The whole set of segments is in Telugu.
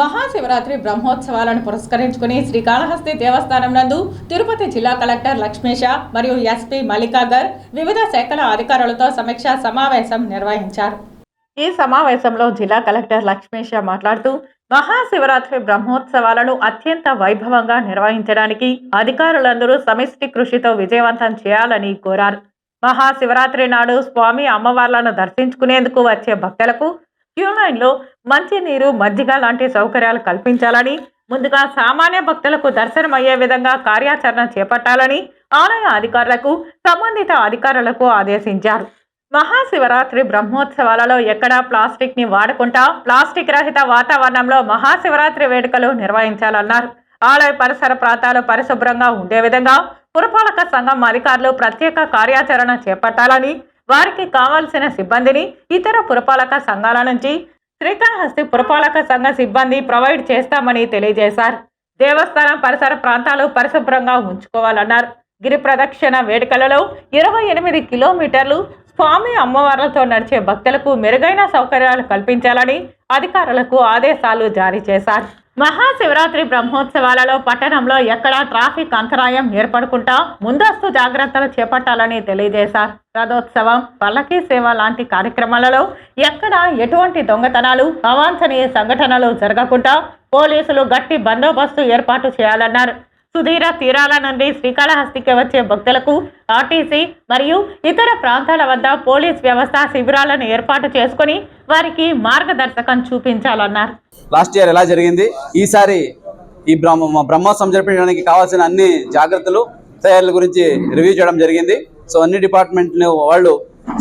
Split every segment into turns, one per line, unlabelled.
మహాశివరాత్రి బ్రహ్మోత్సవాలను పురస్కరించుకుని శ్రీకాళహస్తి దేవస్థానం నందు తిరుపతి జిల్లా కలెక్టర్ లక్ష్మీష మరియు ఎస్పీ మల్లికాగర్ వివిధ శాఖల అధికారులతో సమీక్ష సమావేశం నిర్వహించారు ఈ సమావేశంలో జిల్లా కలెక్టర్ లక్ష్మీష మాట్లాడుతూ మహాశివరాత్రి బ్రహ్మోత్సవాలను అత్యంత వైభవంగా నిర్వహించడానికి అధికారులందరూ సమిష్టి కృషితో విజయవంతం చేయాలని కోరారు మహాశివరాత్రి నాడు స్వామి అమ్మవార్లను దర్శించుకునేందుకు వచ్చే భక్తులకు క్యూలైన్లో మంచినీరు మజ్జిగ లాంటి సౌకర్యాలు కల్పించాలని ముందుగా సామాన్య భక్తులకు దర్శనమయ్యే విధంగా కార్యాచరణ చేపట్టాలని ఆలయ అధికారులకు సంబంధిత అధికారులకు ఆదేశించారు మహాశివరాత్రి బ్రహ్మోత్సవాలలో ఎక్కడా ప్లాస్టిక్ని వాడకుండా ప్లాస్టిక్ రహిత వాతావరణంలో మహాశివరాత్రి వేడుకలు నిర్వహించాలన్నారు ఆలయ పరిసర ప్రాంతాలు పరిశుభ్రంగా ఉండే విధంగా పురపాలక సంఘం అధికారులు ప్రత్యేక కార్యాచరణ చేపట్టాలని వారికి కావాల్సిన సిబ్బందిని ఇతర పురపాలక సంఘాల నుంచి శ్రీకాళహస్తి పురపాలక సంఘ సిబ్బంది ప్రొవైడ్ చేస్తామని తెలియజేశారు దేవస్థానం పరిసర ప్రాంతాలు పరిశుభ్రంగా ఉంచుకోవాలన్నారు గిరి ప్రదక్షిణ వేడుకలలో ఇరవై ఎనిమిది కిలోమీటర్లు స్వామి అమ్మవార్లతో నడిచే భక్తులకు మెరుగైన సౌకర్యాలు కల్పించాలని అధికారులకు ఆదేశాలు జారీ చేశారు మహాశివరాత్రి బ్రహ్మోత్సవాలలో పట్టణంలో ఎక్కడా ట్రాఫిక్ అంతరాయం ఏర్పడకుండా ముందస్తు జాగ్రత్తలు చేపట్టాలని తెలియజేశారు రథోత్సవం పల్లకీ సేవ లాంటి కార్యక్రమాలలో ఎక్కడ ఎటువంటి దొంగతనాలు అవాంఛనీయ సంఘటనలు జరగకుండా పోలీసులు గట్టి బందోబస్తు ఏర్పాటు చేయాలన్నారు సుధీర తీరాల నుండి శ్రీకాళహస్తికి వచ్చే భక్తులకు ఆర్టీసీ మరియు ఇతర ప్రాంతాల వద్ద పోలీస్ వ్యవస్థ శిబిరాలను ఏర్పాటు చేసుకుని వారికి మార్గదర్శకం చూపించాలన్నారు
లాస్ట్ ఇయర్ ఎలా జరిగింది ఈసారి ఈ బ్రహ్మ బ్రహ్మోత్సవం జరిపించడానికి కావాల్సిన అన్ని జాగ్రత్తలు తయారీల గురించి రివ్యూ చేయడం జరిగింది సో అన్ని డిపార్ట్మెంట్లు వాళ్ళు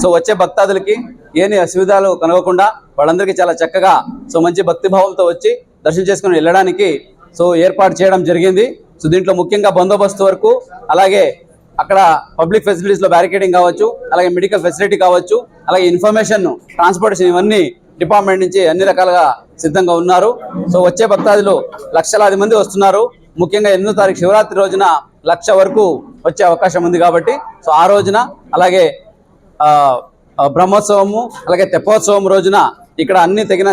సో వచ్చే భక్తాదులకి ఏని అసువిధాలు కనగకుండా వాళ్ళందరికీ చాలా చక్కగా సో మంచి భక్తిభావంతో వచ్చి దర్శనం చేసుకుని వెళ్ళడానికి సో ఏర్పాటు చేయడం జరిగింది సో దీంట్లో ముఖ్యంగా బందోబస్తు వరకు అలాగే అక్కడ పబ్లిక్ ఫెసిలిటీస్లో బ్యారికేడింగ్ కావచ్చు అలాగే మెడికల్ ఫెసిలిటీ కావచ్చు అలాగే ఇన్ఫర్మేషన్ ట్రాన్స్పోర్టేషన్ ఇవన్నీ డిపార్ట్మెంట్ నుంచి అన్ని రకాలుగా సిద్ధంగా ఉన్నారు సో వచ్చే భక్తాదులు లక్షలాది మంది వస్తున్నారు ముఖ్యంగా ఎనిమిదో తారీఖు శివరాత్రి రోజున లక్ష వరకు వచ్చే అవకాశం ఉంది కాబట్టి సో ఆ రోజున అలాగే బ్రహ్మోత్సవము అలాగే తెప్పోత్సవం రోజున ఇక్కడ అన్ని తగిన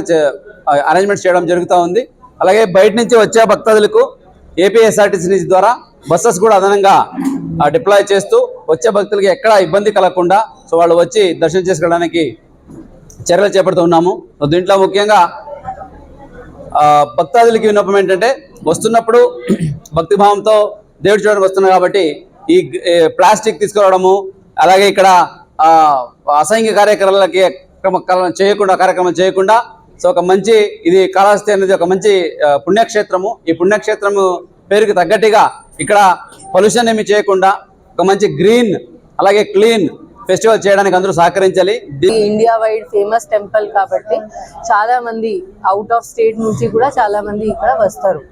అరేంజ్మెంట్ చేయడం జరుగుతూ ఉంది అలాగే బయట నుంచి వచ్చే భక్తాదులకు ఏపీఎస్ఆర్టీసీ ద్వారా బస్సెస్ కూడా అదనంగా డిప్లాయ్ చేస్తూ వచ్చే భక్తులకి ఎక్కడ ఇబ్బంది కలగకుండా సో వాళ్ళు వచ్చి దర్శనం చేసుకోవడానికి చర్యలు చేపడుతూ ఉన్నాము దీంట్లో ముఖ్యంగా భక్తాదులకి విన్నపం ఏంటంటే వస్తున్నప్పుడు భక్తిభావంతో దేవుడు చూడడానికి వస్తున్నాం కాబట్టి ఈ ప్లాస్టిక్ తీసుకురావడము అలాగే ఇక్కడ అసైంగ కార్యక్రమాలకి కార్యక్రమం చేయకుండా కార్యక్రమం చేయకుండా సో ఒక మంచి ఇది కాళహస్తి అనేది ఒక మంచి పుణ్యక్షేత్రము ఈ పుణ్యక్షేత్రము పేరుకి తగ్గట్టుగా ఇక్కడ పొల్యూషన్ ఏమి చేయకుండా ఒక మంచి గ్రీన్ అలాగే క్లీన్ ఫెస్టివల్ చేయడానికి అందరూ సహకరించాలి
ఇండియా వైడ్ ఫేమస్ టెంపుల్ కాబట్టి చాలా మంది అవుట్ ఆఫ్ స్టేట్ నుంచి కూడా చాలా మంది ఇక్కడ వస్తారు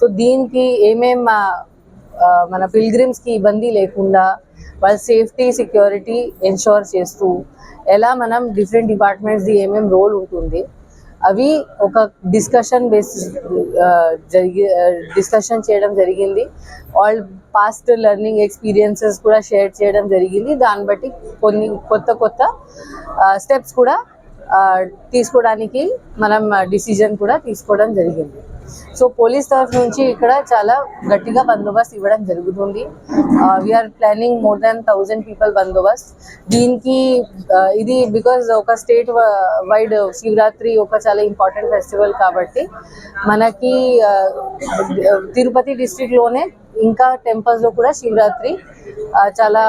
సో దీనికి ఏమేం మన పిల్గ్రిమ్స్కి ఇబ్బంది లేకుండా వాళ్ళ సేఫ్టీ సెక్యూరిటీ ఎన్షోర్ చేస్తూ ఎలా మనం డిఫరెంట్ డిపార్ట్మెంట్స్ది ఏమేమి రోల్ ఉంటుంది అవి ఒక డిస్కషన్ బేసిస్ జరిగి డిస్కషన్ చేయడం జరిగింది వాళ్ళ పాస్ట్ లెర్నింగ్ ఎక్స్పీరియన్సెస్ కూడా షేర్ చేయడం జరిగింది దాన్ని బట్టి కొన్ని కొత్త కొత్త స్టెప్స్ కూడా తీసుకోవడానికి మనం డిసిజన్ కూడా తీసుకోవడం జరిగింది సో పోలీస్ తరఫు నుంచి ఇక్కడ చాలా గట్టిగా బందోబస్తు ఇవ్వడం జరుగుతుంది we are planning more than thousand people బందోబస్త్ దీనికి ఇది బికాస్ ఒక స్టేట్ వైడ్ శివరాత్రి ఒక చాలా ఇంపార్టెంట్ ఫెస్టివల్ కాబట్టి మనకి తిరుపతి డిస్టిక్లోనే ఇంకా టెంపుల్స్ లో కూడా శివరాత్రి చాలా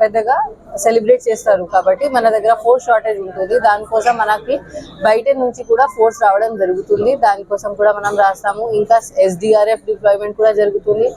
పెద్దగా సెలబ్రేట్ చేస్తారు కాబట్టి మన దగ్గర ఫోర్స్ షార్టేజ్ ఉంటుంది దానికోసం మనకి బయట నుంచి కూడా ఫోర్స్ రావడం జరుగుతుంది దానికోసం కూడా మనం రాస్తాము ఇంకా ఎస్డిఆర్ఎఫ్ డిప్లాయ్మెంట్ కూడా జరుగుతుంది